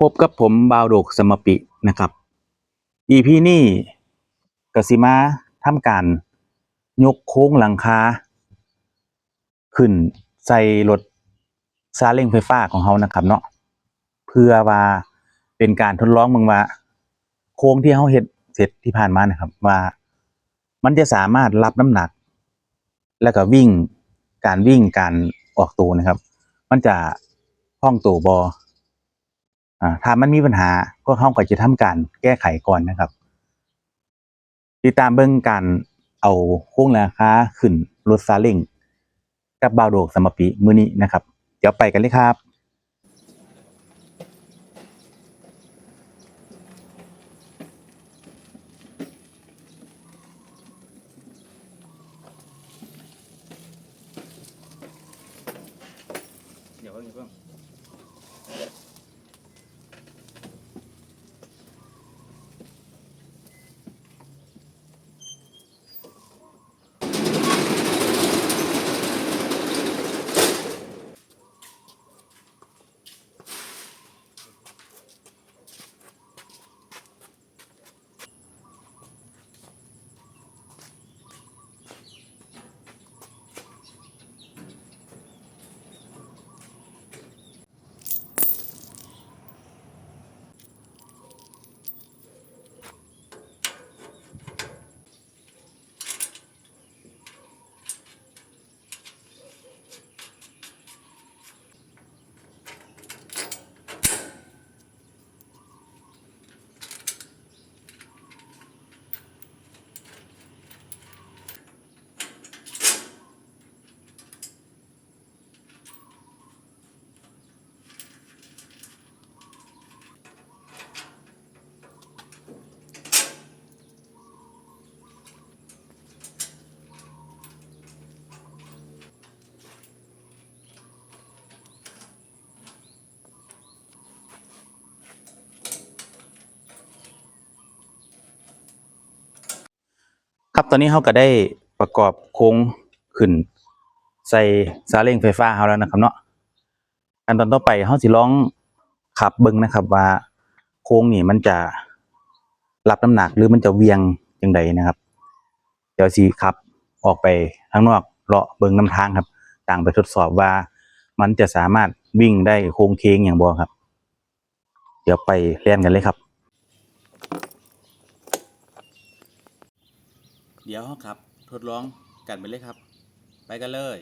พบกับผมบาวโดกสมปินะครับ EP นี้กสิมาทำการ ยกโค้งหลังคาขึ้นใส่รถซาเล้งไฟฟ้าของเขานะครับเนาะเพื่อว่าเป็นการทดลองมืองว่า โค้งที่เขาเฮ็ดเสร็จที่ผ่านมานะครับ ว่ามันจะสามารถรับน้ำหนัก แล้วก็วิ่งการวิ่งการออกตัวนะครับ มันจะคล่องตัวบอ อ่าถ้ามันมีปัญหาก็เข้าก็จะทำการแก้ไขก่อนนะครับ ติดตามเบิ่งการเอาโค้งราคาขึ้นรถซาเล้งกับบาวโดกสมปิมื้อนี้นะครับ เดี๋ยวไปกันเลยครับเดี๋ยวเพิ่งเพิ่ง ตอนนี้เขาก็ได้ประกอบโค้งขึ้น ใส่ซาเล้งไฟฟ้าเขาแล้วนะครับเนาะขั้นตอนต่อไปเขาสิลองขับเบิ้งนะครับ ว่าโค้งนี่มันจะรับน้ำหนักหรือมันจะเวียงยังไงนะครับ เดี๋ยวสิขับออกไปข้างนอกเลาะเบิ้งน้ำทางครับ ต่างไปทดสอบว่ามันจะสามารถวิ่งได้โค้งเค้งอย่างบ่ครับ เดี๋ยวไปเรียนกันเลยครับ เดี๋ยวครับ ทดลองกันไปเลยครับ ไปกันเลย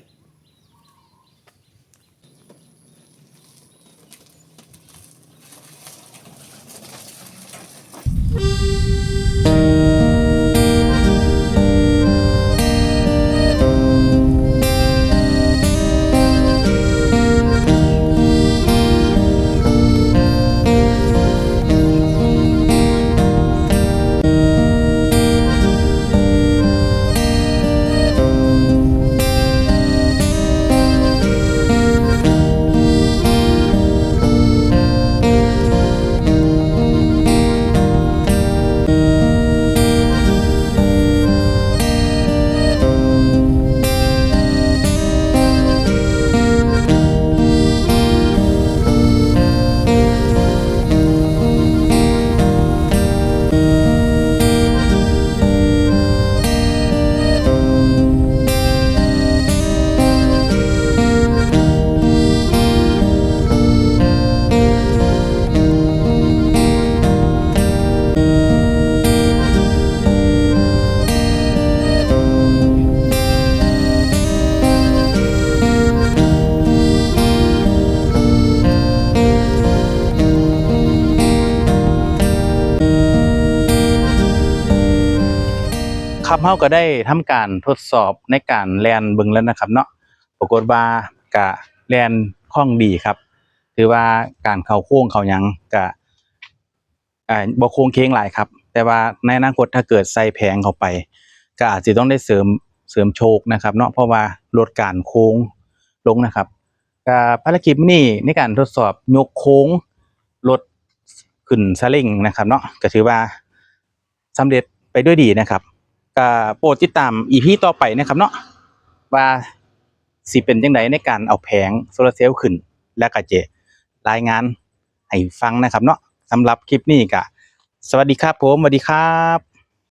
ครับเฮาก็ได้ทำการทดสอบในการแลนเบิ่งแล้วนะครับ เนาะปรากฏว่ากะแลนคล่องดีครับ ถือว่าการเข้าโค้งเข้ายังกะอ่าบ่โค้งเคงหลายครับ แต่ว่าในอนาคตถ้าเกิดใส่แผงเข้าไป ก็อาจจะต้องได้เสริมเสริมโชคนะครับ เนาะเพราะว่าลดการโค้งลงนะครับก็ภารกิจนี้ในการทดสอบยกโค้งรถขึ้นซาเล้งนะครับ เนาะก็ถือว่าสำเร็จไปด้วยดีนะครับ ก็โปรดติดตามอีพีต่อไปนะครับเนาะว่าสิเป็นยังไงในการเอาแผงโซลาร์เซลล์ขึ้น และก็จรายงานให้ฟังนะครับเนาะสำหรับคลิปนี้ก็สวัสดีครับผมสวัสดีครับ